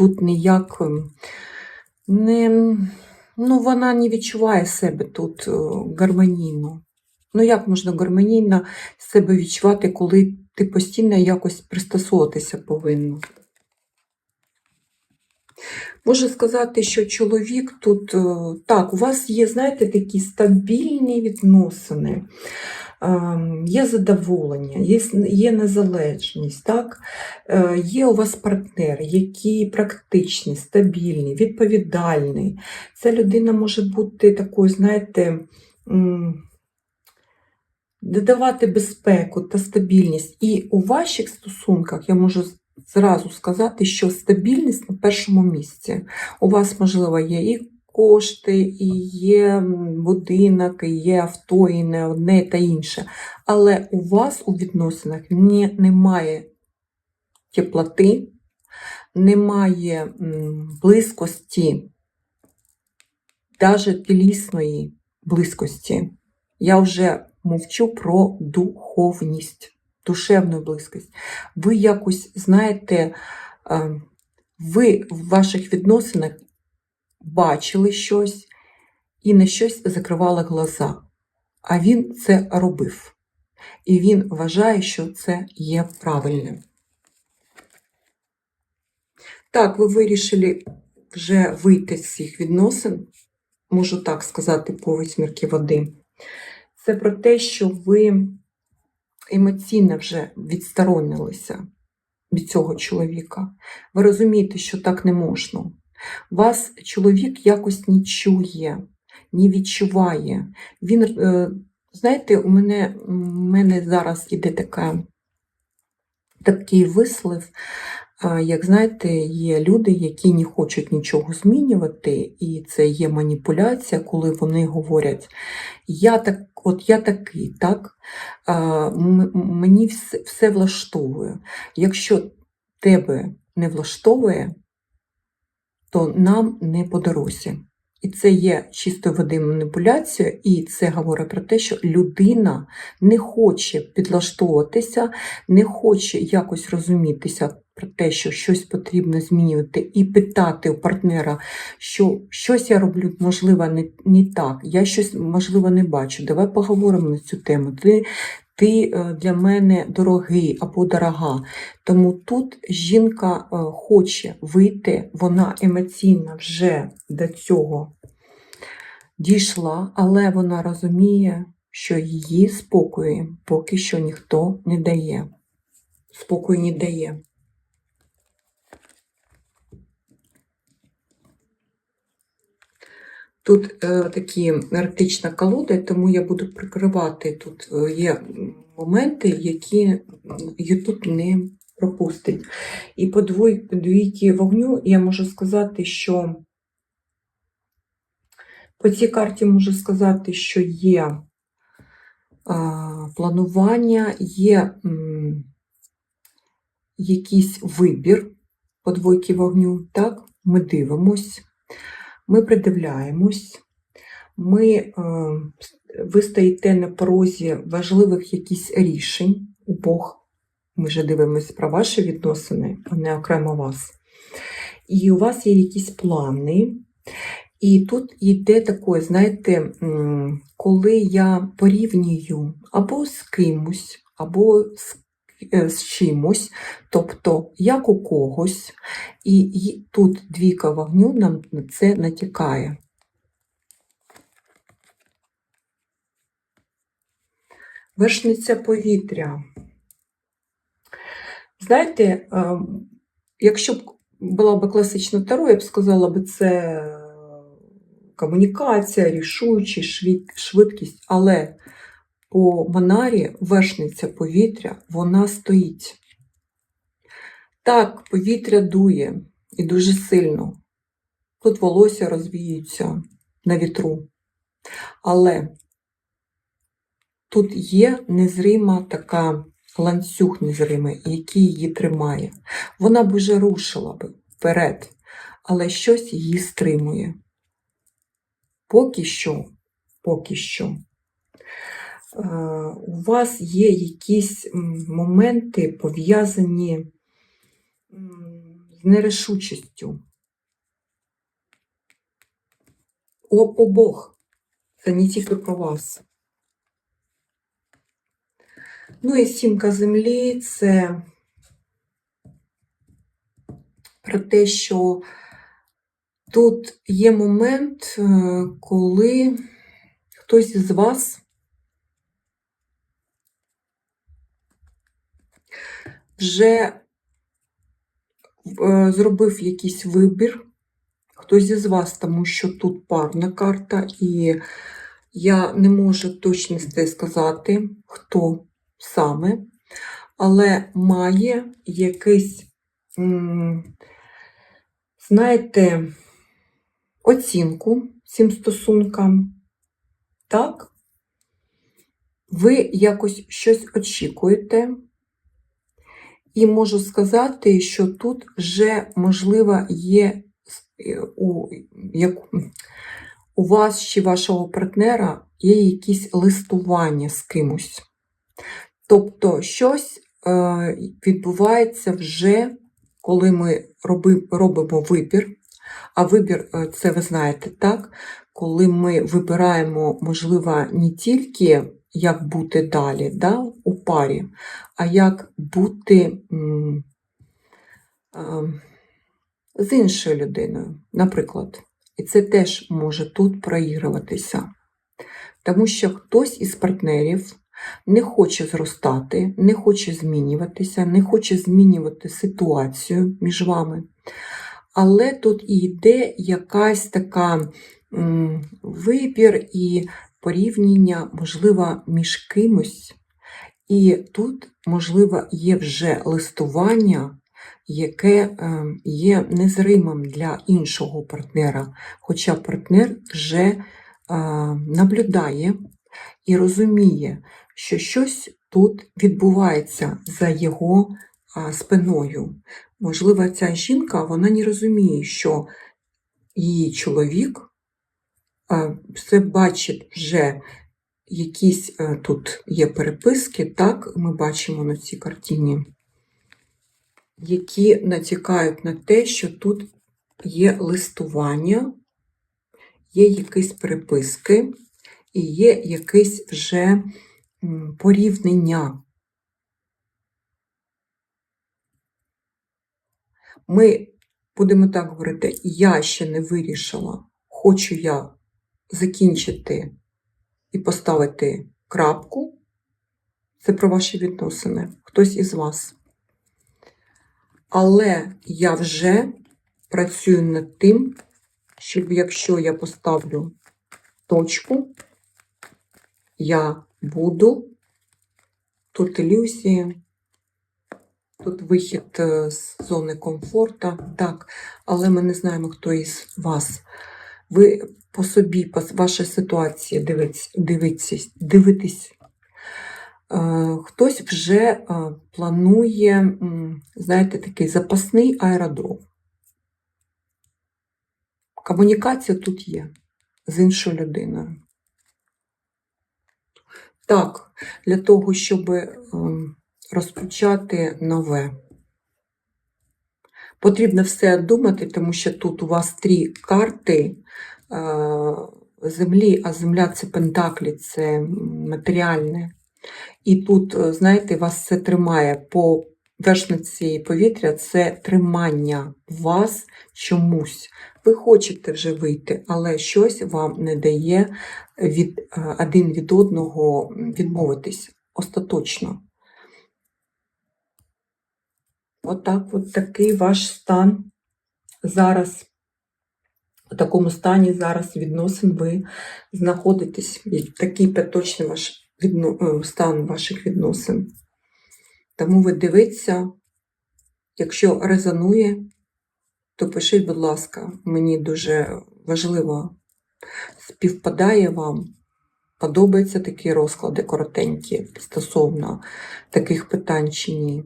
тут ніяк ем, не, ну, вона не відчуває себе тут е, гармонійно. Ну, як можна гармонійно себе відчувати, коли ти постійно якось пристосовуватися повинна? Можу сказати, що чоловік тут, е, так, у вас є, знаєте, такі стабільні відносини, ем, є задоволення, є, незалежність, так? Е, Є у вас партнер, який практичний, стабільний, відповідальний. Ця людина може бути такою, знаєте, додавати безпеку та стабільність. І у ваших стосунках я можу зразу сказати, що стабільність на першому місці. У вас, можливо, є і кошти, і є будинок, і є авто, і не одне та інше. Але у вас у відносинах ні, немає теплоти, немає близькості, навіть тілісної близькості. Я вже мовчу про духовність, душевну близькість. Ви якось знаєте, ви в ваших відносинах бачили щось і на щось закривали глаза. А він це робив. І він вважає, що це є правильним. Так, ви вирішили вже вийти з цих відносин, можу так сказати, по восьмірки води. Це про те, що ви емоційно вже відсторонилися від цього чоловіка. Ви розумієте, що так не можна. Вас чоловік якось не чує, не відчуває. Він, е, знаєте, у мене, у мене зараз іде така, такий вислив, а, як знаєте, є люди, які не хочуть нічого змінювати, і це є маніпуляція, коли вони говорять, я так, от я такий, так, мені все, все влаштовує. Якщо тебе не влаштовує, то нам не по дорозі. І це є чистої води маніпуляція, і це говорить про те, що людина не хоче підлаштовуватися, не хоче якось розумітися про те, що щось потрібно змінювати, і питати у партнера, що щось я роблю, можливо, не, не так, я щось, можливо, не бачу. Давай поговоримо на цю тему. Ти, ти е, для мене дорогий або дорога. Тому тут жінка е, хоче вийти, вона емоційно вже до цього дійшла, але вона розуміє, що її спокою поки що ніхто не дає. Спокою не дає. Тут е, такі еротична колода, тому я буду прикривати. Тут е, є моменти, які YouTube не пропустить. І по двійки вогню я можу сказати, що по цій карті можу сказати, що є а, планування, є м, якийсь вибір по двойки вогню. Так, ми дивимось, ми придивляємось, ми, е, ви стоїте на порозі важливих якісь рішень у Бог. Ми вже дивимося про ваші відносини, а не окремо вас. І у вас є якісь плани. І тут йде таке, знаєте, коли я порівнюю або з кимось, або з, з чимось, тобто як у когось, і, тут двійка вогню нам на це натякає. Вершниця повітря. Знаєте, ем, якщо б була б класична таро, я б сказала б, це комунікація, рішучість, швид- швидкість, але по Монарі вершниця повітря, вона стоїть. Так, повітря дує і дуже сильно. Тут волосся розвіються на вітру. Але тут є незрима така ланцюг незримий, який її тримає. Вона б вже рушила б вперед, але щось її стримує. Поки що, поки що. У вас є якісь моменти пов'язані з нерішучістю. У обох. Це не тільки про вас. Ну і сімка землі це про те, що тут є момент, е, коли хтось із вас вже е, зробив якийсь вибір, хтось із вас, тому що тут парна карта, і я не можу точності сказати, хто саме, але має якийсь, знаєте, оцінку цим стосункам. Так? Ви якось щось очікуєте, і можу сказати, що тут вже, можливо, є е, у, як, у вас чи вашого партнера є якісь листування з кимось. Тобто щось е, відбувається вже, коли ми роби, робимо вибір. А вибір, е, це ви знаєте, так? Коли ми вибираємо, можливо, не тільки як бути далі да, у парі, а як бути з іншою людиною, наприклад. І це теж може тут проігруватися. Тому що хтось із партнерів не хоче зростати, не хоче змінюватися, не хоче змінювати ситуацію між вами. Але тут і йде якась така вибір і порівняння, можливо, між кимось. І тут, можливо, є вже листування, яке е, є незримим для іншого партнера, хоча партнер вже е, наблюдає і розуміє, що щось тут відбувається за його спиною. Можливо, ця жінка вона не розуміє, що її чоловік все бачить вже якісь а, тут є переписки, так, ми бачимо на цій картині, які натякають на те, що тут є листування, є якісь переписки і є якесь вже м, порівняння. Ми будемо так говорити, я ще не вирішила, хочу я закінчити і поставити крапку. Це про ваші відносини, хтось із вас. Але я вже працюю над тим, щоб якщо я поставлю точку, я буду. Тут ілюзії, тут вихід е, з зони комфорту, так, але ми не знаємо, хто із вас. Ви по собі, по вашій ситуації дивитесь, дивитесь, дивитесь. Е, Хтось вже е, планує, знаєте, такий запасний аеродром. Комунікація тут є з іншою людиною. Так, для того, щоб ем, розпочати нове. Потрібно все думати, тому що тут у вас три карти е, землі, а земля це пентаклі, це матеріальне. І тут, е, знаєте, вас це тримає по вершниці повітря, це тримання вас чомусь. Ви хочете вже вийти, але щось вам не дає від, е, один від одного відмовитись остаточно. Отак, от такий ваш стан зараз. У такому стані зараз відносин ви знаходитесь. Такий поточний ваш відно... е, стан ваших відносин. Тому ви дивіться, якщо резонує, то пишіть, будь ласка, мені дуже важливо, співпадає вам, подобаються такі розклади коротенькі стосовно таких питань чи ні.